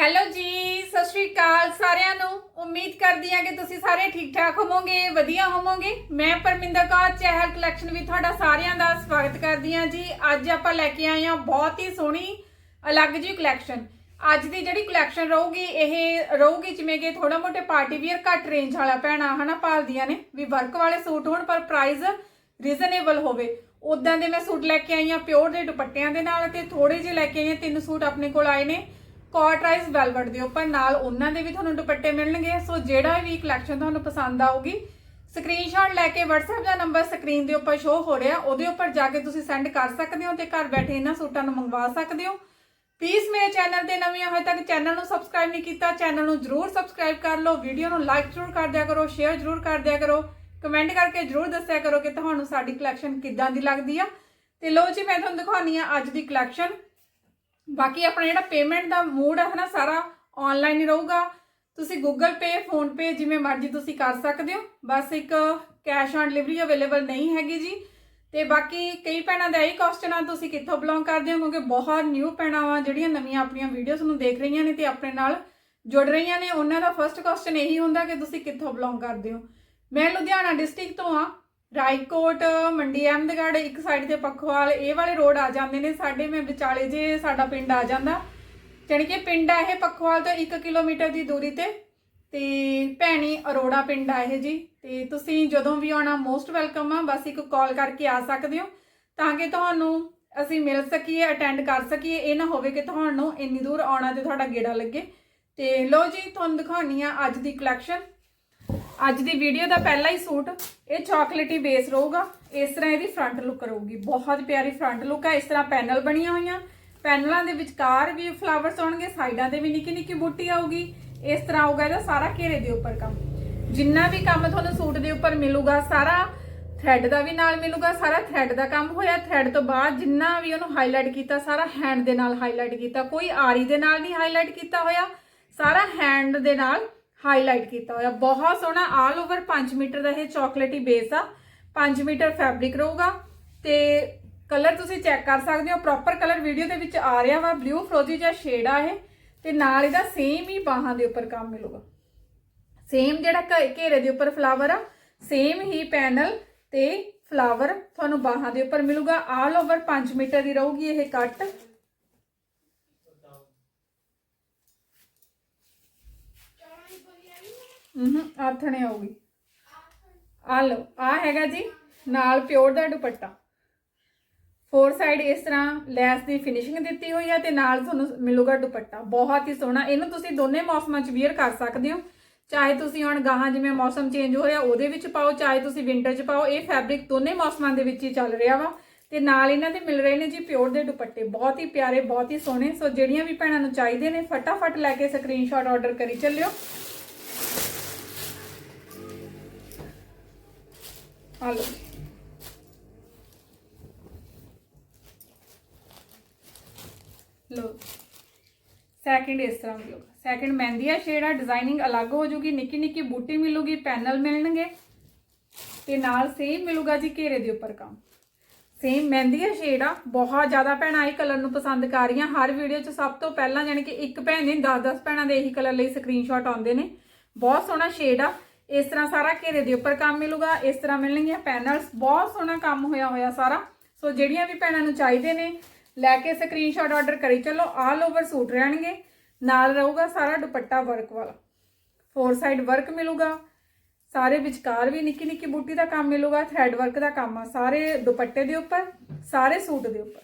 Hello ਜੀ, ਸਤਿ ਸ਼੍ਰੀ ਅਕਾਲ ਸਾਰਿਆਂ ਨੂੰ। ਉਮੀਦ ਕਰਦੀ ਹਾਂ ਕਿ ਤੁਸੀਂ ਸਾਰੇ ਠੀਕ ਠਾਕ ਹੋਵੋਗੇ, ਵਧੀਆ ਹੋਵੋਗੇ। ਮੈਂ ਪਰਮਿੰਦਰ ਕੌਰ, ਚਹਿਲ ਕਲੈਕਸ਼ਨ ਵਿੱਚ ਤੁਹਾਡਾ ਸਾਰਿਆਂ ਦਾ ਸਵਾਗਤ ਕਰਦੀ ਹਾਂ ਜੀ। ਅੱਜ ਆਪਾਂ ਲੈ ਕੇ ਆਏ ਹਾਂ ਬਹੁਤ ਹੀ ਸੋਹਣੀ, ਅਲੱਗ ਜਿਹੀ ਕਲੈਕਸ਼ਨ ਅੱਜ ਦੀ ਜਿਹੜੀ ਕਲੈਕਸ਼ਨ ਰਹੂਗੀ, ਇਹ ਰਹੂਗੀ ਜਿਵੇਂ ਕਿ ਥੋੜਾ ਮੋਟੇ ਪਾਰਟੀ ਵੀਅਰ ਘੱਟ ਰੇਂਜ ਵਾਲਾ ਭੈਣਾ, ਹਨਾ ਪਾਲਦੀਆਂ ਨੇ। ਵੀ ਵਰਕ ਵਾਲੇ ਸੂਟ ਹੋਣ, ਪਰ ਪ੍ਰਾਈਸ ਰੀਜ਼ਨੇਬਲ ਹੋਵੇ। ਉਦਾਂ ਦੇ ਮੈਂ ਸੂਟ ਲੈ ਕੇ ਆਈ ਹਾਂ ਪਿਓਰ ਦੇ ਦੁਪੱਟਿਆਂ ਦੇ ਨਾਲ ਤੇ ਥੋੜੇ ਜਿਹੇ ਲੈ ਕੇ ਆਈ ਹਾਂ। ਤਿੰਨ ਸੂਟ ਆਪਣੇ ਕੋਲ ਆਏ ਨੇ। ਕਾਟਰਾਈਜ਼ ਵੈਲਵਟ ਦੇ ਉੱਪਰ ਨਾਲ ਉਹਨਾਂ ਦੇ ਵੀ ਤੁਹਾਨੂੰ ਦੁਪੱਟੇ ਮਿਲਣਗੇ। ਸੋ ਜਿਹੜਾ ਵੀ ਕਲੈਕਸ਼ਨ ਤੁਹਾਨੂੰ ਪਸੰਦ ਆਊਗੀ ਸਕਰੀਨਸ਼ਾਟ ਲੈ ਕੇ WhatsApp ਦਾ ਨੰਬਰ ਸਕਰੀਨ ਦੇ ਉੱਪਰ ਸ਼ੋ ਹੋ ਰਿਹਾ। ਉਹਦੇ ਉੱਪਰ ਜਾ ਕੇ ਤੁਸੀਂ ਸੈਂਡ ਕਰ ਸਕਦੇ ਹੋ ਤੇ ਘਰ ਬੈਠੇ ਇਹਨਾਂ ਸੂਟਾਂ ਨੂੰ ਮੰਗਵਾ ਸਕਦੇ ਹੋ। ਪਲੀਜ਼ ਮੇਰੇ ਚੈਨਲ ਤੇ ਨਵੇਂ ਹੋਏ ਤੱਕ ਚੈਨਲ ਨੂੰ ਸਬਸਕ੍ਰਾਈਬ ਨਹੀਂ ਕੀਤਾ ਚੈਨਲ ਨੂੰ ਜਰੂਰ ਸਬਸਕ੍ਰਾਈਬ ਕਰ ਲਓ ਵੀਡੀਓ ਨੂੰ ਲਾਈਕ ਜਰੂਰ ਕਰ ਦਿਆ ਕਰੋ ਸ਼ੇਅਰ ਜਰੂਰ ਕਰ ਦਿਆ ਕਰੋ। ਕਮੈਂਟ ਕਰਕੇ ਜਰੂਰ ਦੱਸਿਆ ਕਰੋ ਕਿ ਤੁਹਾਨੂੰ ਸਾਡੀ ਕਲੈਕਸ਼ਨ ਕਿੱਦਾਂ ਦੀ ਲੱਗਦੀ ਆ। ਤੇ ਲੋ ਜੀ, ਮੈਂ ਤੁਹਾਨੂੰ ਦਿਖਾਉਣੀ ਆ ਅੱਜ ਦੀ ਕਲੈਕਸ਼ਨ ਬਾਕੀ ਆਪਣਾ ਜਿਹੜਾ ਪੇਮੈਂਟ ਦਾ ਮੂਡ ਹੈ ਨਾ, ਸਾਰਾ ਆਨਲਾਈਨ ਹੀ ਰਹੂਗਾ। ਤੁਸੀਂ Google Pay ਫੋਨ Pay ਜਿਵੇਂ ਮਰਜ਼ੀ ਤੁਸੀਂ ਕਰ ਸਕਦੇ ਹੋ। ਬਸ ਇੱਕ ਕੈਸ਼ ਔਨ ਡਿਲੀਵਰੀ ਅਵੇਲੇਬਲ ਨਹੀਂ ਹੈਗੀ ਜੀ। ਤੇ ਬਾਕੀ ਕਈ ਭੈਣਾਂ ਦਾ ਇਹ ਕੁਐਸਚਨ ਆ ਤੁਸੀਂ ਕਿੱਥੋਂ ਬਿਲੋਂਗ ਕਰਦੇ ਹੋ? ਕਿਉਂਕਿ ਬਹੁਤ ਨਿਊ ਭੈਣਾਂ ਵਾ, ਜਿਹੜੀਆਂ ਨਵੀਆਂ ਆਪਣੀਆਂ ਵੀਡੀਓਜ਼ ਨੂੰ ਦੇਖ ਰਹੀਆਂ ਨੇ ਤੇ ਆਪਣੇ ਨਾਲ ਜੁੜ ਰਹੀਆਂ ਨੇ। ਉਹਨਾਂ ਦਾ ਫਰਸਟ ਕੁਐਸਚਨ ਇਹੀ ਹੁੰਦਾ ਕਿ ਤੁਸੀਂ ਕਿੱਥੋਂ ਬਿਲੋਂਗ ਕਰਦੇ ਹੋ। ਮੈਂ ਲੁਧਿਆਣਾ ਡਿਸਟ੍ਰਿਕਟ ਤੋਂ ਆ ਰਾਈਕੋਟ ਮੰਡੀ, ਅਹਿਮਦਗੜ੍ਹ, ਇੱਕ ਸਾਈਡ ਤੇ ਪਖਵਾਲ, ਇਹ ਵਾਲੇ ਰੋਡ ਆ ਜਾਂਦੇ ਨੇ। ਸਾਡੇ ਮੈਂ ਵਿਚਾਲੇ ਜੇ ਸਾਡਾ ਪਿੰਡ ਆ ਜਾਂਦਾ। ਜਾਣੀ ਕਿ ਪਿੰਡ ਆ ਇਹ ਪਖਵਾਲ ਤੋਂ 1 ਕਿਲੋਮੀਟਰ ਦੀ ਦੂਰੀ ਤੇ। ਤੇ ਭੈਣੀ ਅਰੋੜਾ ਪਿੰਡ ਆ ਇਹ ਜੀ। ਤੇ ਤੁਸੀਂ ਜਦੋਂ ਵੀ ਆਉਣਾ ਮੋਸਟ ਵੈਲਕਮ ਆ। ਬਸ ਇੱਕ ਕਾਲ ਕਰਕੇ ਆ ਸਕਦੇ ਹੋ। ਤਾਂ ਕਿ ਤੁਹਾਨੂੰ ਅਸੀਂ ਮਿਲ ਸਕੀਏ ਅਟੈਂਡ ਕਰ ਸਕੀਏ। ਇਹ ਨਾ ਹੋਵੇ ਕਿ ਤੁਹਾਨੂੰ ਇੰਨੀ ਦੂਰ ਆਉਣਾ ਤੇ ਤੁਹਾਡਾ ਗੇੜਾ ਲੱਗੇ। ਤੇ ਲੋ ਜੀ, ਤੁਹਾਨੂੰ ਦਿਖਾਉਣੀ ਆ ਅੱਜ ਦੀ ਕਲੈਕਸ਼ਨ ਅੱਜ ਦੀ ਵੀਡੀਓ ਦਾ ਪਹਿਲਾ ਹੀ ਸੂਟ, ਇਹ ਚਾਕਲੇਟੀ ਬੇਸ ਰਹੂਗਾ। ਇਸ ਤਰ੍ਹਾਂ ਇਹਦੀ ਫਰੰਟ ਲੁੱਕ ਰਹੂਗੀ। ਬਹੁਤ ਪਿਆਰੀ ਫਰੰਟ ਲੁੱਕ ਹੈ ਇਸ ਤਰ੍ਹਾਂ ਪੈਨਲ ਬਣੀਆਂ ਹੋਈਆਂ। ਪੈਨਲਾਂ ਦੇ ਵਿਚਕਾਰ ਵੀ ਫਲਾਵਰਸ ਆਉਣਗੇ ਸਾਈਡਾਂ ਤੇ ਵੀ ਨਿੱਕੀ ਨਿੱਕੀ ਬੂਟੀ ਆਊਗੀ। ਇਸ ਤਰ੍ਹਾਂ ਆਊਗਾ ਇਹਦਾ ਸਾਰਾ ਘੇਰੇ ਦੇ ਉੱਪਰ ਕੰਮ। ਜਿੰਨਾ ਵੀ ਕੰਮ ਤੁਹਾਨੂੰ ਸੂਟ ਦੇ ਉੱਪਰ ਮਿਲੂਗਾ, ਸਾਰਾ ਥ੍ਰੈਡ ਦਾ ਵੀ ਨਾਲ ਮਿਲੂਗਾ, ਸਾਰਾ ਥ੍ਰੈਡ ਦਾ ਕੰਮ ਹੋਇਆ। ਥ੍ਰੈਡ ਤੋਂ ਬਾਅਦ ਜਿੰਨਾ ਵੀ ਉਹਨੂੰ ਹਾਈਲਾਈਟ ਕੀਤਾ, ਸਾਰਾ ਹੈਂਡ ਦੇ ਨਾਲ ਹਾਈਲਾਈਟ ਕੀਤਾ। ਕੋਈ ਆਰੀ ਦੇ ਨਾਲ ਨਹੀਂ ਹਾਈਲਾਈਟ ਕੀਤਾ ਹੋਇਆ। ਸਾਰਾ ਹੈਂਡ ਦੇ ਨਾਲ ਹਾਈਲਾਈਟ ਕੀਤਾ ਹੋਇਆ। ਬਹੁਤ ਸੋਹਣਾ ਆਲ ਓਵਰ 5 ਮੀਟਰ ਦਾ ਇਹ ਚਾਕਲੇਟੀ ਬੇਸ ਆ। 5 ਮੀਟਰ ਫੈਬਰਿਕ ਰਹੂਗਾ। ਤੇ ਕਲਰ ਤੁਸੀਂ ਚੈੱਕ ਕਰ ਸਕਦੇ ਹੋ। ਪ੍ਰੋਪਰ ਕਲਰ ਵੀਡੀਓ ਦੇ ਵਿੱਚ ਆ ਰਿਹਾ ਵਾ। ਬਲੂ ਫਰੋਜ਼ੀ ਜਾਂ ਸ਼ੇਡ ਆ ਇਹ। ਤੇ ਨਾਲ ਇਹਦਾ ਸੇਮ ਹੀ ਬਾਹਾਂ ਦੇ ਉੱਪਰ ਕੰਮ ਮਿਲੂਗਾ। ਸੇਮ ਜਿਹੜਾ ਘ- ਘੇਰੇ ਦੇ ਉੱਪਰ ਫਲਾਵਰ ਆ ਸੇਮ ਹੀ ਪੈਨਲ ਤੇ ਫਲਾਵਰ ਤੁਹਾਨੂੰ ਬਾਹਾਂ ਦੇ ਉੱਪਰ ਮਿਲੂਗਾ। ਆਲ ਓਵਰ 5 ਮੀਟਰ ਦੀ ਰਹੂਗੀ ਇਹ ਕੱਟ ਹੂੰ, ਆਥਣੇ ਆਊਗੀ ਆ ਲਓ, ਆ ਹੈਗਾ ਜੀ, ਨਾਲ ਪਿਓਰ ਦਾ ਦੁਪੱਟਾ। ਫੋਰ ਸਾਈਡ ਇਸ ਤਰ੍ਹਾਂ ਲੈਸ ਦੀ ਫਿਨਿਸ਼ਿੰਗ ਦਿੱਤੀ ਹੋਈ ਹੈ ਤੇ ਨਾਲ ਤੁਹਾਨੂੰ ਮਿਲੂਗਾ ਦੁਪੱਟਾ। ਬਹੁਤ ਹੀ ਸੋਹਣਾ। ਇਹਨੂੰ ਤੁਸੀਂ ਦੋਨੇ ਮੌਸਮਾਂ 'ਚ ਵੇਅਰ ਕਰ ਸਕਦੇ ਹੋ। ਚਾਹੇ ਤੁਸੀਂ ਹੁਣ ਗਾਹਾਂ ਜਿਵੇਂ ਮੌਸਮ ਚੇਂਜ ਹੋ ਰਿਹਾ, ਉਹਦੇ ਵਿੱਚ ਪਾਓ, ਚਾਹੇ ਤੁਸੀਂ ਵਿੰਟਰ 'ਚ ਪਾਓ, ਇਹ ਫੈਬਰਿਕ ਦੋਨੇ ਮੌਸਮਾਂ ਦੇ ਵਿੱਚ ਹੀ ਚੱਲ ਰਿਹਾ ਵਾ। ਤੇ ਨਾਲ ਇਹਨਾਂ ਦੇ ਮਿਲ ਰਹੇ ਨੇ ਜੀ ਪਿਓਰ ਦੇ ਦੁਪੱਟੇ। ਬਹੁਤ ਹੀ ਪਿਆਰੇ, ਬਹੁਤ ਹੀ ਸੋਹਣੇ। ਸੋ ਜਿਹੜੀਆਂ ਵੀ ਭੈਣਾਂ ਨੂੰ ਚਾਹੀਦੇ ਨੇ, ਫਟਾਫਟ ਲੈ ਕੇ ਸਕਰੀਨਸ਼ਾਟ ਆਰਡਰ ਕਰੀ ਚੱਲਿਓ। ਆ ਲਓ। ਲੋ ਸੈਕਿੰਡ ਇਸ ਤਰ੍ਹਾਂ ਮਿਲੂਗਾ। ਸੈਕਿੰਡ ਮਹਿੰਦੀਆ ਸ਼ੇਡ ਆ ਡਿਜ਼ਾਈਨਿੰਗ ਅਲੱਗ ਹੋ ਜੂਗੀ, ਨਿੱਕੀ ਨਿੱਕੀ ਬੂਟੀ ਮਿਲੂਗੀ, ਪੈਨਲ ਮਿਲਣਗੇ। ਤੇ ਨਾਲ ਸੇਮ ਮਿਲੂਗਾ ਜੀ ਘੇਰੇ ਦੇ ਉੱਪਰ ਕੰਮ। ਸੇਮ ਮਹਿੰਦੀਆ ਸ਼ੇਡ ਆ, ਬਹੁਤ ਜ਼ਿਆਦਾ ਭੈਣਾਂ ਇਹ ਕਲਰ ਨੂੰ ਪਸੰਦ ਕਰ ਰਹੀਆਂ। ਹਰ ਵੀਡੀਓ 'ਚ ਸਭ ਤੋਂ ਪਹਿਲਾਂ ਜਾਣੀ ਕਿ ਇੱਕ ਭੈਣ ਨੇ 10-10 ਭੈਣਾਂ ਦੇ ਇਹੀ ਕਲਰ ਲਈ ਸਕਰੀਨਸ਼ਾਟ ਆਉਂਦੇ ਨੇ। ਬਹੁਤ ਸੋਹਣਾ ਸ਼ੇਡ ਆ। ਇਸ ਤਰ੍ਹਾਂ ਸਾਰਾ ਘੇਰੇ ਦੇ ਉੱਪਰ ਕੰਮ ਮਿਲੂਗਾ, ਇਸ ਤਰ੍ਹਾਂ ਮਿਲਣਗੀਆਂ ਪੈਨਲਸ, ਬਹੁਤ ਸੋਹਣਾ ਕੰਮ ਹੋਇਆ ਹੋਇਆ ਸਾਰਾ। ਸੋ ਜਿਹੜੀਆਂ ਵੀ ਭੈਣਾਂ ਨੂੰ ਚਾਹੀਦੇ ਨੇ, ਲੈ ਕੇ ਸਕਰੀਨਸ਼ਾਟ ਆਰਡਰ ਕਰੀ ਚੱਲੋ ਆਲ ਓਵਰ ਸੂਟ ਰਹਿਣਗੇ, ਨਾਲ ਰਹੂਗਾ ਸਾਰਾ ਦੁਪੱਟਾ ਵਰਕ ਵਾਲਾ। ਫੋਰ ਸਾਈਡ ਵਰਕ ਮਿਲੂਗਾ, ਸਾਰੇ ਵਿਚਕਾਰ ਵੀ ਨਿੱਕੀ ਨਿੱਕੀ ਬੂਟੀ ਦਾ ਕੰਮ ਮਿਲੂਗਾ ਥ੍ਰੈਡ ਵਰਕ ਦਾ ਕੰਮ ਆ, ਸਾਰੇ ਦੁਪੱਟੇ ਦੇ ਉੱਪਰ, ਸਾਰੇ ਸੂਟ ਦੇ ਉੱਪਰ।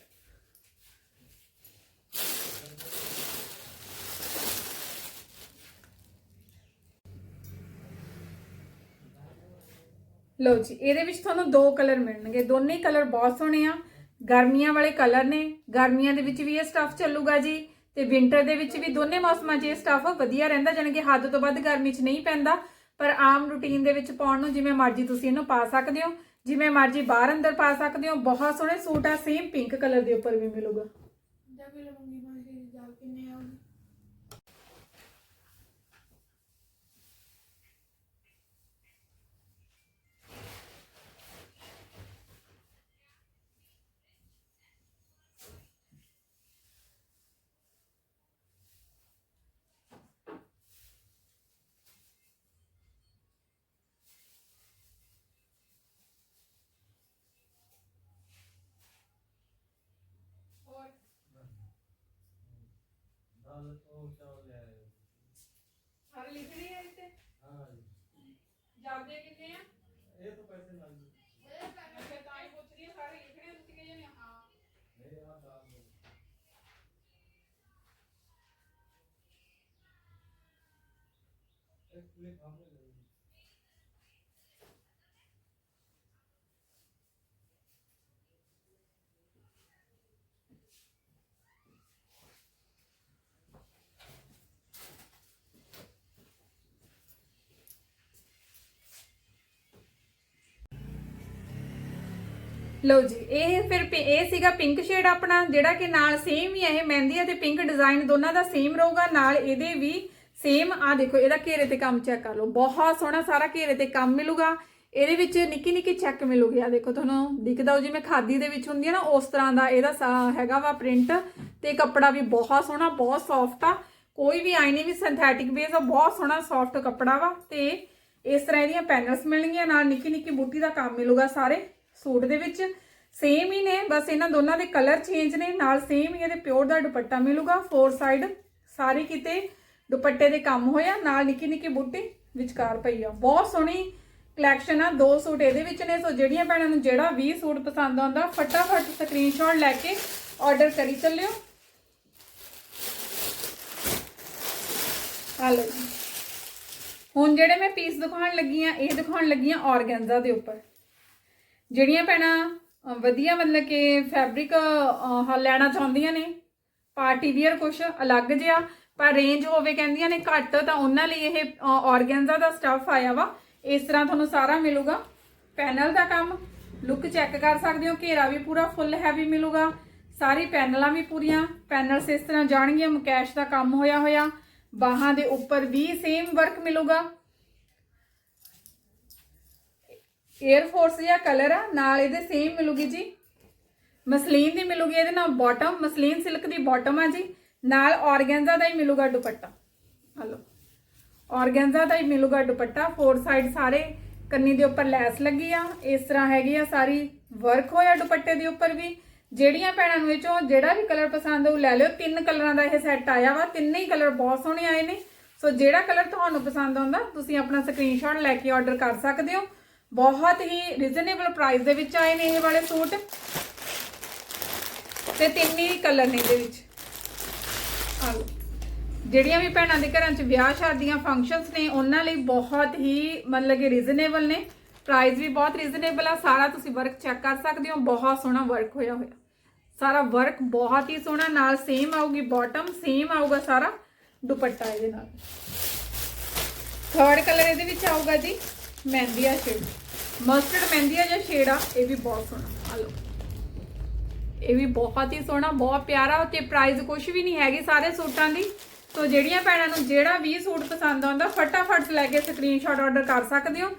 ਲਓ ਜੀ, ਇਹਦੇ ਵਿੱਚ ਤੁਹਾਨੂੰ ਦੋ ਕਲਰ ਮਿਲਣਗੇ। ਦੋਨੇ ਕਲਰ ਬਹੁਤ ਸੋਹਣੇ ਆ। ਗਰਮੀਆਂ ਵਾਲੇ ਕਲਰ ਨੇ। ਗਰਮੀਆਂ ਦੇ ਵਿੱਚ ਵੀ ਇਹ ਸਟੱਫ ਚੱਲੂਗਾ ਜੀ ਤੇ ਵਿੰਟਰ ਦੇ ਵਿੱਚ ਵੀ ਦੋਨੇ ਮੌਸਮਾਂ 'ਚ ਇਹ ਸਟੱਫ ਵਧੀਆ ਰਹਿੰਦਾ, ਜਾਣੀ ਕਿ ਹੱਦ ਤੋਂ ਵੱਧ ਗਰਮੀ 'ਚ ਨਹੀਂ ਪੈਂਦਾ। ਪਰ ਆਮ ਰੂਟੀਨ ਦੇ ਵਿੱਚ ਪਾਉਣ ਨੂੰ ਜਿਵੇਂ ਮਰਜ਼ੀ ਤੁਸੀਂ ਇਹਨੂੰ ਪਾ ਸਕਦੇ ਹੋ। ਜਿਵੇਂ ਮਰਜ਼ੀ ਬਾਹਰ ਅੰਦਰ ਪਾ ਸਕਦੇ ਹੋ। ਬਹੁਤ ਸੋਹਣੇ ਸੂਟ ਆ ਸੇਮ ਪਿੰਕ ਕਲਰ ਦੇ ਉੱਪਰ ਵੀ ਮਿਲੂਗਾ। ਦਾਲ ਉਹ ਚਾਵਲ ਲੈ ਆਇਓ ਸਾਰੇ ਲਿਖ ਰਹੀ ਹੈ ਇੱਥੇ ਹਾਂ ਜੀ ਜਾਂਦੇ ਕਿੰਨੇ ਆ ਇਹ ਤਾਂ ਪੈਸੇ ਲੱਗ ਗਏ ਅੱਛਾ ਤਾਂ ਹੀ ਪੁੱਛ ਰਹੀ ਹਾਂ ਸਾਰੇ ਲਿਖ ਰਹੇ ਹੋ ਤੁਸੀਂ ਕਹਿੰਦੇ ਨੇ ਹਾਂ ਮੇਰੇ ਆ ਦਾਲ ਦੇ ਇੱਕ ਪਲੇਟ ਖਾਣੇ ਲੈ ਲਓ ਜੀ, ਇਹ ਫਿਰ ਪਿ- ਇਹ ਸੀਗਾ ਪਿੰਕ ਸ਼ੇਡ ਆਪਣਾ, ਜਿਹੜਾ ਕਿ ਨਾਲ ਸੇਮ ਹੀ ਹੈ ਇਹ ਮਹਿੰਦੀ ਅਤੇ ਪਿੰਕ ਡਿਜ਼ਾਈਨ ਦੋਨਾਂ ਦਾ ਸੇਮ ਰਹੂਗਾ, ਨਾਲ ਇਹਦੇ ਵੀ ਸੇਮ ਆ ਦੇਖੋ, ਇਹਦਾ ਘੇਰੇ ਤੇ ਕੰਮ ਚੈੱਕ ਕਰ ਲਓ, ਬਹੁਤ ਸੋਹਣਾ ਸਾਰਾ ਘੇਰੇ ਤੇ ਕੰਮ ਮਿਲੂਗਾ, ਇਹਦੇ ਵਿੱਚ ਨਿੱਕੀ ਨਿੱਕੀ ਚੈੱਕ ਮਿਲੂਗੀ ਆ ਦੇਖੋ ਤੁਹਾਨੂੰ ਦਿਖਦਾ ਹੋ ਜਿਵੇਂ ਖਾਦੀ ਦੇ ਵਿੱਚ ਹੁੰਦੀ ਹੈ ਨਾ, ਉਸ ਤਰ੍ਹਾਂ ਦਾ ਇਹਦਾ ਸਾ- ਹੈਗਾ ਵਾ ਪ੍ਰਿੰਟ ਤੇ ਕੱਪੜਾ ਵੀ ਬਹੁਤ ਸੋਹਣਾ, ਬਹੁਤ ਸੌਫਟ ਆ, ਕੋਈ ਵੀ ਆਈ ਨਹੀਂ ਵੀ ਸਿੰਥੈਟਿਕ ਬੇਸ ਆ, ਬਹੁਤ ਸੋਹਣਾ ਸੌਫਟ ਕੱਪੜਾ ਵਾ, ਤੇ ਇਸ ਤਰ੍ਹਾਂ ਇਹਦੀਆਂ ਪੈਨਲਸ ਮਿਲਣਗੀਆਂ, ਨਾਲ ਨਿੱਕੀ ਨਿੱਕੀ ਬੂਟੀ ਦਾ ਕੰਮ ਮਿਲੂਗਾ ਸਾਰੇ ਸੂਟ ਦੇ ਵਿੱਚ ਸੇਮ ਹੀ ਨੇ, ਬਸ ਇਹਨਾਂ ਦੋਨਾਂ ਦੇ ਕਲਰ ਚੇਂਜ ਨੇ, ਨਾਲ ਸੇਮ ਹੀ ਇਹਦੇ ਪਿਓਰ ਦਾ ਦੁਪੱਟਾ ਮਿਲੂਗਾ ਫੋਰ ਸਾਈਡ ਸਾਰੇ ਕਿਤੇ ਦੁਪੱਟੇ ਦੇ ਕੰਮ ਹੋਇਆ ਨਾਲ ਨਿੱਕੀ ਨਿੱਕੀ ਬੂਟੀ ਵਿਚਕਾਰ ਪਈ ਆ। ਬਹੁਤ ਸੋਹਣੀ ਕਲੈਕਸ਼ਨ ਆ, ਦੋ ਸੂਟ ਇਹਦੇ ਵਿੱਚ ਨੇ, ਸੋ ਜਿਹੜੀਆਂ ਭੈਣਾਂ ਨੂੰ ਜਿਹੜਾ ਵੀ ਸੂਟ ਪਸੰਦ ਆਉਂਦਾ, ਫਟਾਫਟ ਸਕਰੀਨਸ਼ਾਟ ਲੈ ਕੇ ਆਰਡਰ ਕਰੀ ਚੱਲਿਓ। ਆ ਲਓ ਜੀ। ਹੁਣ ਜਿਹੜੇ ਮੈਂ ਪੀਸ ਦਿਖਾਉਣ ਲੱਗੀ ਆ, ਇਹ ਦਿਖਾਉਣ ਲੱਗੀ ਆ ਔਰਗੈਂਜਾ ਦੇ ਉੱਪਰ। ਜਿਹੜੀਆਂ ਭੈਣਾਂ ਵਧੀਆ ਮਤਲਬ ਕਿ ਫੈਬਰਿਕ ਲੈਣਾ ਚਾਹੁੰਦੀਆਂ ਨੇ ਪਾਰਟੀ ਵੀਅਰ ਕੁਝ ਅਲੱਗ ਜਿਹਾ, ਪਰ ਰੇਂਜ ਹੋਵੇ ਕਹਿੰਦੀਆਂ ਨੇ ਘੱਟ, ਤਾਂ ਉਹਨਾਂ ਲਈ ਇਹ ਆਰਗੈਂਜ਼ਾ ਦਾ ਸਟੱਫ ਆਇਆ ਵਾ। ਇਸ ਤਰ੍ਹਾਂ ਤੁਹਾਨੂੰ ਸਾਰਾ ਮਿਲੂਗਾ। ਪੈਨਲ ਦਾ ਕੰਮ ਲੁੱਕ ਚੈੱਕ ਕਰ ਸਕਦੇ ਹੋ, ਘੇਰਾ ਵੀ ਪੂਰਾ ਫੁੱਲ ਹੈਵੀ ਮਿਲੂਗਾ। ਸਾਰੀ ਪੈਨਲਾਂ ਵੀ ਪੂਰੀਆਂ ਪੈਨਲਸ ਇਸ ਤਰ੍ਹਾਂ ਜਾਣਗੀਆਂ, ਮੁਕੈਸ਼ ਦਾ ਕੰਮ ਹੋਇਆ ਹੋਇਆ ਬਾਹਾਂ ਦੇ ਉੱਪਰ ਵੀ ਸੇਮ ਵਰਕ ਮਿਲੂਗਾ। 에ਅਰ ਫੋਰਸ ਜਿਹਾ ਕਲਰ ਆ, ਨਾਲ ਇਹਦੇ ਸੇਮ ਮਿਲੂਗੀ ਜੀ। ਮਸਲੀਨ ਦੀ ਮਿਲੂਗੀ, ਇਹਦੇ ਨਾਲ ਬਾਟਮ ਮਸਲੀਨ ਸਿਲਕ ਦੀ ਬਾਟਮ ਆ ਜੀ। ਨਾਲ ਔਰਗੈਂਜਾ ਦਾ ਹੀ ਮਿਲੂਗਾ ਦੁਪੱਟਾ। ਹਲੋ। ਔਰਗੈਂਜਾ ਦਾ ਹੀ ਮਿਲੂਗਾ ਦੁਪੱਟਾ ਫੋਰ ਸਾਈਡ ਸਾਰੇ ਕੰਨੀ ਦੇ ਉੱਪਰ ਲੈਸ ਲੱਗੀ ਆ। ਇਸ ਤਰ੍ਹਾਂ ਹੈਗੀ ਆ ਸਾਰੀ ਵਰਕ ਹੋਇਆ ਦੁਪੱਟੇ ਦੇ ਉੱਪਰ ਵੀ। ਜਿਹੜੀਆਂ ਭੈਣਾਂ ਨੂੰ ਵਿੱਚੋਂ ਜਿਹੜਾ ਵੀ ਕਲਰ ਪਸੰਦ ਉਹ ਲੈ ਲਿਓ। ਤਿੰਨ ਕਲਰਾਂ ਦਾ ਇਹ ਸੈੱਟ ਆਇਆ ਵਾ। ਤਿੰਨੇ ਹੀ ਕਲਰ ਬਹੁਤ ਸੋਹਣੇ ਆਏ ਨੇ। ਸੋ ਜਿਹੜਾ ਕਲਰ ਤੁਹਾਨੂੰ ਪਸੰਦ ਆਉਂਦਾ, ਤੁਸੀਂ ਆਪਣਾ ਸਕਰੀਨਸ਼ਾਟ ਲੈ ਕੇ ਆਰਡਰ ਕਰ ਸਕਦੇ ਹੋ। ਬਹੁਤ ਹੀ ਰੀਜ਼ਨੇਬਲ ਪ੍ਰਾਈਸ ਦੇ ਵਿੱਚ ਆਏ ਨੇ ਇਹ ਵਾਲੇ ਸੂਟ। ਤੇ ਤਿੰਨ ਹੀ ਕਲਰ ਨੇ ਇਹਦੇ ਵਿੱਚ। ਆ ਜਿਹੜੀਆਂ ਵੀ ਭੈਣਾਂ ਦੇ ਘਰਾਂ 'ਚ ਵਿਆਹ ਸ਼ਾਦੀਆਂ ਫੰਕਸ਼ਨਸ ਨੇ, ਉਹਨਾਂ ਲਈ ਬਹੁਤ ਹੀ ਮਤਲਬ ਕਿ ਰੀਜ਼ਨੇਬਲ ਨੇ। ਪ੍ਰਾਈਸ ਵੀ ਬਹੁਤ ਰੀਜ਼ਨੇਬਲ ਆ। ਸਾਰਾ ਤੁਸੀਂ ਵਰਕ ਚੈੱਕ ਕਰ ਸਕਦੇ ਹੋ। ਬਹੁਤ ਸੋਹਣਾ ਵਰਕ ਹੋਇਆ ਹੋਇਆ। ਸਾਰਾ ਵਰਕ ਬਹੁਤ ਹੀ ਸੋਹਣਾ। ਨਾਲ ਸੇਮ ਆਊਗੀ ਬਾਟਮ ਸੇਮ ਆਊਗਾ ਸਾਰਾ ਦੁਪੱਟਾ ਇਹਦੇ ਨਾਲ। ਥਰਡ ਕਲਰ ਇਹਦੇ ਵਿੱਚ ਆਊਗਾ ਜੀ। ਮਹਿੰਦੀਆ ਸ਼ੇਡ ਮਸਟਰਡ ਮਹਿੰਦੀਆ ਜਾਂ ਸ਼ੇਡ ਆ ਇਹ ਵੀ ਬਹੁਤ ਸੋਹਣਾ। ਆ ਲਓ। ਇਹ ਵੀ ਬਹੁਤ ਹੀ ਸੋਹਣਾ, ਬਹੁਤ ਪਿਆਰਾ ਤੇ ਪ੍ਰਾਈਸ ਕੁਝ ਵੀ ਨਹੀਂ ਹੈਗੇ ਸਾਰੇ ਸੂਟਾਂ ਦੀ। ਸੋ ਜਿਹੜੀਆਂ ਭੈਣਾਂ ਨੂੰ ਜਿਹੜਾ ਵੀ ਸੂਟ ਪਸੰਦ ਆਉਂਦਾ, ਫਟਾਫਟ ਲੈ ਕੇ ਸਕਰੀਨਸ਼ਾਟ ਆਰਡਰ ਕਰ ਸਕਦੇ ਹੋ।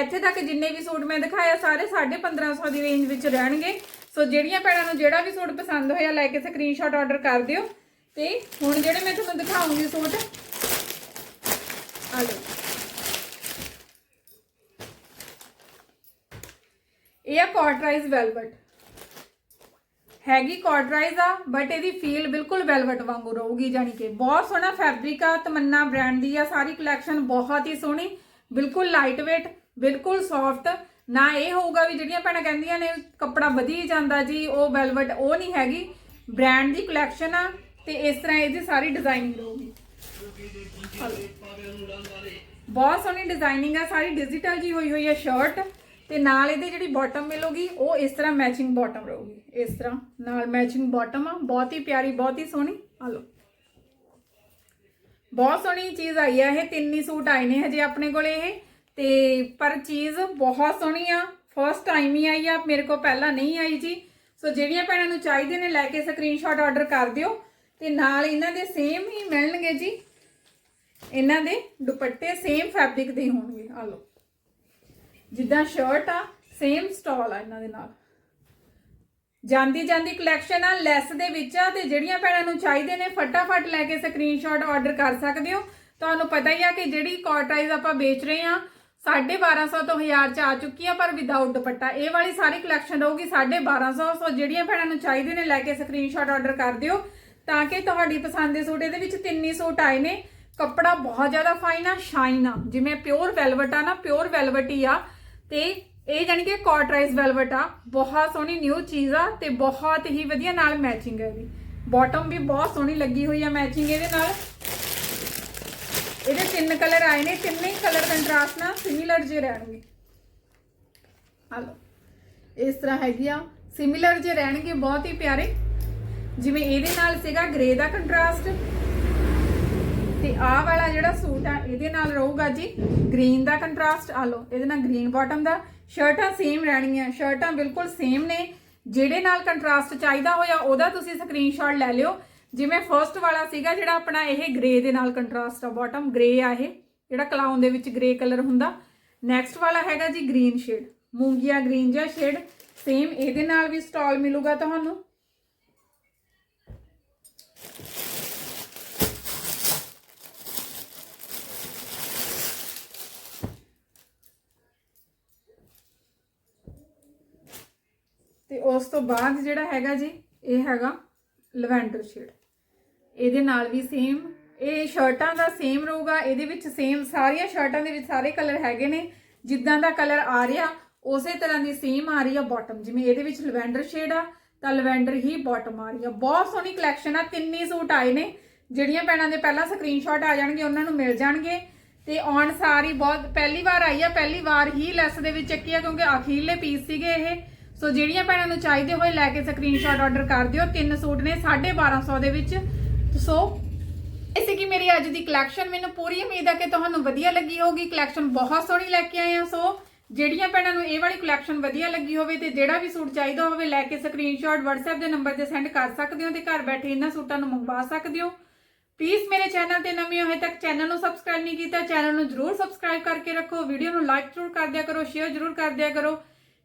ਇੱਥੇ ਤੱਕ ਜਿੰਨੇ ਵੀ ਸੂਟ ਮੈਂ ਦਿਖਾਇਆ, ਸਾਰੇ 1550 ਦੀ ਰੇਂਜ ਵਿੱਚ ਰਹਿਣਗੇ। ਸੋ ਜਿਹੜੀਆਂ ਭੈਣਾਂ ਨੂੰ ਜਿਹੜਾ ਵੀ ਸੂਟ ਪਸੰਦ ਹੋਇਆ, ਲੈ ਕੇ ਸਕਰੀਨਸ਼ਾਟ ਆਰਡਰ ਕਰ ਦਿਓ। ਤੇ ਹੁਣ ਜਿਹੜੇ ਮੈਂ ਤੁਹਾਨੂੰ ਦਿਖਾਉਂਗੀ ਸੂਟ, ਆ ਲਓ। ਇਹ ਆ ਕਾਟਰਾਈਜ਼ ਵੈਲਵਟ ਹੈਗੀ ਕਾਟਰਾਈਜ਼ ਆ ਬਟ ਇਹਦੀ ਫੀਲ ਬਿਲਕੁਲ ਵੈਲਵਟ ਵਾਂਗੂ ਰਹੂਗੀ ਜਾਨੀ ਕਿ ਬਹੁਤ ਸੋਹਣਾ ਫੈਬਰਿਕ ਆ, ਤਮੰਨਾ ਬ੍ਰਾਂਡ ਦੀ ਆ, ਸਾਰੀ ਕਲੈਕਸ਼ਨ ਬਹੁਤ ਹੀ ਸੋਹਣੀ, ਬਿਲਕੁਲ ਲਾਈਟ weight ਬਿਲਕੁਲ ਸੌਫਟ ਨਾ ਇਹ ਹੋਊਗਾ ਵੀ ਜਿਹੜੀਆਂ ਭੈਣਾਂ ਕਹਿੰਦੀਆਂ ਨੇ, ਕੱਪੜਾ ਵਧੀ ਜਾਂਦਾ ਜੀ, ਉਹ ਵੈਲਵਟ ਉਹ ਨਹੀਂ ਹੈਗੀ। ਬ੍ਰਾਂਡ ਦੀ ਕਲੈਕਸ਼ਨ ਆ, ਤੇ ਇਸ ਤਰ੍ਹਾਂ ਇਹਦੀ ਸਾਰੀ ਡਿਜ਼ਾਈਨਿੰਗ ਰਹੂਗੀ। ਬਹੁਤ ਸੋਹਣੀ ਡਿਜ਼ਾਈਨਿੰਗ ਆ, ਸਾਰੀ ਡਿਜੀਟਲ ਜੀ ਹੋਈ ਹੋਈ ਹੈ ਸ਼ਰਟ ਤੇ ਨਾਲ ਇਹਦੇ ਜਿਹੜੀ ਬਾਟਮ ਮਿਲੂਗੀ, ਉਹ ਇਸ ਤਰ੍ਹਾਂ ਮੈਚਿੰਗ ਬਾਟਮ ਰਹੂਗੀ। ਇਸ ਤਰ੍ਹਾਂ ਨਾਲ ਮੈਚਿੰਗ ਬਾਟਮ ਆ, ਬਹੁਤ ਹੀ ਪਿਆਰੀ, ਬਹੁਤ ਹੀ ਸੋਹਣੀ। ਆ ਲਓ। ਬਹੁਤ ਸੋਹਣੀ ਚੀਜ਼ ਆਈ ਆ ਇਹ, ਤਿੰਨ ਹੀ ਸੂਟ ਆਏ ਨੇ ਹਜੇ ਆਪਣੇ ਕੋਲੇ ਇਹ। ਤੇ ਪਰ ਚੀਜ਼ ਬਹੁਤ ਸੋਹਣੀ ਆ ਫਰਸਟ ਟਾਈਮ ਹੀ ਆਈ ਆ, ਮੇਰੇ ਕੋਲ ਪਹਿਲਾਂ ਨਹੀਂ ਆਈ ਜੀ। ਸੋ ਜਿਹੜੀਆਂ ਭੈਣਾਂ ਨੂੰ ਚਾਹੀਦੇ ਨੇ, ਲੈ ਕੇ ਸਕਰੀਨਸ਼ਾਟ ਆਰਡਰ ਕਰ ਦਿਓ। ਤੇ ਨਾਲ ਇਹਨਾਂ ਦੇ ਸੇਮ ਹੀ ਮਿਲਣਗੇ ਜੀ। ਇਹਨਾਂ ਦੇ ਦੁਪੱਟੇ ਸੇਮ ਫੈਬਰਿਕ ਦੇ ਹੋਣਗੇ। ਆ ਲਓ। ਜਿੱਦਾਂ ਸ਼ਰਟ ਆ ਸੇਮ ਸਟਾਲ ਆ ਇਹਨਾਂ ਦੇ ਨਾਲ। ਜਾਂਦੀ ਜਾਂਦੀ ਕਲੈਕਸ਼ਨ ਆ ਲੈਸ ਦੇ ਵਿੱਚ ਆ, ਤੇ ਜਿਹੜੀਆਂ ਭੈਣਾਂ ਨੂੰ ਚਾਹੀਦੇ ਨੇ, ਫਟਾਫਟ ਲੈ ਕੇ ਸਕਰੀਨਸ਼ਾਟ ਆਰਡਰ ਕਰ ਸਕਦੇ ਹੋ। ਤੁਹਾਨੂੰ ਪਤਾ ਹੀ ਆ ਕਿ ਜਿਹੜੀ ਕਾਟਰਾਈਜ਼ ਆਪਾਂ ਵੇਚ ਰਹੇ ਆ 1250 ਤੋਂ 1000 ਚ ਆ ਚੁੱਕੀ ਆ, ਪਰ ਵਿਦਆਊਟ ਦੁਪੱਟਾ। ਇਹ ਵਾਲੀ ਸਾਰੀ ਕਲੈਕਸ਼ਨ ਰਹੂਗੀ 1250 ਸੋ ਜਿਹੜੀਆਂ ਭੈਣਾਂ ਨੂੰ ਚਾਹੀਦੇ ਨੇ, ਲੈ ਕੇ ਸਕਰੀਨਸ਼ਾਟ ਆਰਡਰ ਕਰ ਦਿਓ। ਤਾਂ ਕਿ ਤੁਹਾਡੀ ਪਸੰਦ ਦੇ ਸੂਟ ਇਹਦੇ ਵਿੱਚ ਤਿੰਨ ਹੀ ਸੂਟ ਆਏ ਨੇ। ਕੱਪੜਾ ਬਹੁਤ ਜ਼ਿਆਦਾ ਫਾਈਨ ਆ ਸ਼ਾਈਨ ਆ। ਜਿਵੇਂ ਪਿਓਰ ਵੈਲਵਟ ਆ ਨਾ ਪਿਓਰ ਵੈਲਵਟ ਹੀ ਆ। ਤੇ ਇਹ ਜਾਨੀ ਕਿ ਕਾਟਰਾਈਜ਼ ਵੈਲਵਟ ਆ। ਬਹੁਤ ਸੋਹਣੀ ਨਿਊ ਚੀਜ਼ ਆ ਤੇ ਬਹੁਤ ਹੀ ਵਧੀਆ ਨਾਲ ਮੈਚਿੰਗ ਹੈ ਇਹਦੀ। ਬਾਟਮ ਵੀ ਬਹੁਤ ਸੋਹਣੀ ਲੱਗੀ ਹੋਈ ਆ ਮੈਚਿੰਗ ਇਹਦੇ ਨਾਲ। ਇਹਦੇ ਤਿੰਨ ਕਲਰ ਆਏ ਨੇ, ਤਿੰਨੇ ਹੀ ਕਲਰ ਕੰਟਰਾਸਟ ਨਾਲ ਸਿਮਿਲਰ ਜੇ ਰਹਿਣਗੇ। ਹਲੋ ਇਸ ਤਰ੍ਹਾਂ ਹੈਗੀ ਆ। ਸਿਮਿਲਰ ਜੇ ਰਹਿਣਗੇ, ਬਹੁਤ ਹੀ ਪਿਆਰੇ। ਜਿਵੇਂ ਇਹਦੇ ਨਾਲ ਸੀਗਾ ਗ੍ਰੇ ਦਾ ਕੰਟਰਾਸਟ ਤੇ ਆਹ ਵਾਲਾ ਜਿਹੜਾ ਸੂਟ ਆ, ਇਹਦੇ ਨਾਲ ਰਹੂਗਾ ਜੀ ਗ੍ਰੀਨ ਦਾ ਕੰਟਰਾਸਟ ਆ ਲਓ, ਇਹਦੇ ਨਾਲ ਗ੍ਰੀਨ ਬਾਟਮ ਦਾ। ਸ਼ਰਟਾਂ ਸੇਮ ਰਹਿਣਗੀਆਂ, ਸ਼ਰਟਾਂ ਬਿਲਕੁਲ ਸੇਮ ਨੇ। ਜਿਹੜੇ ਨਾਲ ਕੰਟਰਾਸਟ ਚਾਹੀਦਾ ਹੋਇਆ, ਉਹਦਾ ਤੁਸੀਂ ਸਕਰੀਨਸ਼ਾਟ ਲੈ ਲਿਓ। ਜਿਵੇਂ ਫਰਸਟ ਵਾਲਾ ਸੀਗਾ, ਜਿਹੜਾ ਆਪਣਾ ਇਹ ਗ੍ਰੇ ਦੇ ਨਾਲ ਕੰਟਰਾਸਟ ਆ ਬਾਟਮ ਗ੍ਰੇ ਆ ਇਹ, ਜਿਹੜਾ ਕਲਾਉਨ ਦੇ ਵਿੱਚ ਗ੍ਰੇ ਕਲਰ ਹੁੰਦਾ। ਨੈਕਸਟ ਵਾਲਾ ਹੈਗਾ ਜੀ ਗ੍ਰੀਨ ਸ਼ੇਡ ਮੂੰਗੀਆ ਗ੍ਰੀਨ ਜਿਹਾ ਸ਼ੇਡ ਸੇਮ ਇਹਦੇ ਨਾਲ ਵੀ ਸਟਾਲ ਮਿਲੂਗਾ ਤੁਹਾਨੂੰ। ਤੇ ਉਸ ਤੋਂ ਬਾਅਦ ਜਿਹੜਾ ਹੈਗਾ ਜੀ, ਇਹ ਹੈਗਾ ਲਵੈਂਡਰ ਸ਼ੇਡ। ਇਹਦੇ ਨਾਲ ਵੀ ਸੇਮ ਇਹ ਸ਼ਰਟਾਂ ਦਾ ਸੇਮ ਰਹੂਗਾ ਇਹਦੇ ਵਿੱਚ ਸੇਮ ਸਾਰੀਆਂ ਸ਼ਰਟਾਂ ਦੇ ਵਿੱਚ ਸਾਰੇ ਕਲਰ ਹੈਗੇ ਨੇ। ਜਿੱਦਾਂ ਦਾ ਕਲਰ ਆ ਰਿਹਾ, ਉਸੇ ਤਰ੍ਹਾਂ ਦੀ ਸੇਮ ਆ ਰਹੀ ਆ ਬਾਟਮ ਜਿਵੇਂ ਇਹਦੇ ਵਿੱਚ ਲਵੈਂਡਰ ਸ਼ੇਡ ਆ, ਤਾਂ ਲਵੈਂਡਰ ਹੀ ਬਾਟਮ ਆ ਰਹੀ ਆ। ਬਹੁਤ ਸੋਹਣੀ ਕਲੈਕਸ਼ਨ ਆ, ਤਿੰਨੇ ਸੂਟ ਆਏ ਨੇ। ਜਿਹੜੀਆਂ ਭੈਣਾਂ ਦੇ ਪਹਿਲਾਂ ਸਕਰੀਨਸ਼ਾਟ ਆ ਜਾਣਗੇ, ਉਹਨਾਂ ਨੂੰ ਮਿਲ ਜਾਣਗੇ। ਤੇ ਆਉਣ ਸਾਰੀ ਬਹੁਤ, ਪਹਿਲੀ ਵਾਰ ਆਈ ਆ, ਪਹਿਲੀ ਵਾਰ ਹੀ ਲੈਸ ਦੇ ਵਿੱਚ ਚੱਕੀ ਆ, ਕਿਉਂਕਿ ਅਖੀਰਲੇ ਪੀਸ ਸੀਗੇ ਇਹ। ਸੋ ਜਿਹੜੀਆਂ ਭੈਣਾਂ ਨੂੰ ਚਾਹੀਦੇ ਹੋਏ ਲੈ ਕੇ ਸਕਰੀਨਸ਼ਾਟ ਆਰਡਰ ਕਰ ਦਿਓ, ਤਿੰਨ ਸੂਟ ਨੇ 1250 ਦੇ ਵਿੱਚ। ਸੋ, ਇਹ ਸੀਗੀ ਮੇਰੀ ਅੱਜ ਦੀ ਕਲੈਕਸ਼ਨ ਮੈਨੂੰ ਪੂਰੀ ਉਮੀਦ ਹੈ ਕਿ ਤੁਹਾਨੂੰ ਵਧੀਆ ਲੱਗੀ ਹੋਊਗੀ। ਕਲੈਕਸ਼ਨ ਬਹੁਤ ਸੋਹਣੀ ਲੈ ਕੇ ਆਏ ਆ, ਸੋ ਜਿਹੜੀਆਂ ਭੈਣਾਂ ਨੂੰ ਇਹ ਵਾਲੀ ਕਲੈਕਸ਼ਨ ਵਧੀਆ ਲੱਗੀ ਹੋਵੇ ਤੇ ਜਿਹੜਾ ਵੀ ਸੂਟ ਚਾਹੀਦਾ ਹੋਵੇ ਲੈ ਕੇ ਸਕਰੀਨਸ਼ਾਟ WhatsApp ਦੇ ਨੰਬਰ ਤੇ ਸੈਂਡ ਕਰ ਸਕਦੇ ਹੋ ਤੇ ਘਰ ਬੈਠੇ ਇਹਨਾਂ ਸੂਟਾਂ ਨੂੰ ਮੰਗਵਾ ਸਕਦੇ ਹੋ। ਪਲੀਜ਼ ਮੇਰੇ ਚੈਨਲ ਤੇ ਨਵੇਂ ਹੋਏ ਤੱਕ ਚੈਨਲ ਨੂੰ ਸਬਸਕ੍ਰਾਈਬ ਨਹੀਂ ਕੀਤਾ ਚੈਨਲ ਨੂੰ ਜਰੂਰ ਸਬਸਕ੍ਰਾਈਬ ਕਰਕੇ ਰੱਖੋ। ਵੀਡੀਓ ਨੂੰ ਲਾਈਕ ਜਰੂਰ ਕਰ ਦਿਆ ਕਰੋ ਸ਼ੇਅਰ ਜਰੂਰ ਕਰ ਦਿਆ ਕਰੋ।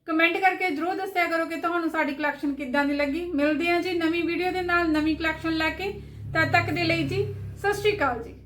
ਕਮੈਂਟ ਕਰਕੇ ਜਰੂਰ ਦੱਸਿਆ ਕਰੋ ਕਿ ਤੁਹਾਨੂੰ ਸਾਡੀ ਕਲੈਕਸ਼ਨ ਕਿੱਦਾਂ ਦੀ ਲੱਗੀ। ਮਿਲਦੇ ਹਾਂ ਜੀ ਨਵੀਂ ਵੀਡੀਓ ਦੇ ਨਾਲ ਨਵੀਂ ਕਲੈਕਸ਼ਨ ਲੈ ਕੇ। ਤਦ ਤੱਕ ਦੇ ਲਈ ਜੀ, ਸਤਿ ਸ਼੍ਰੀ ਅਕਾਲ ਜੀ।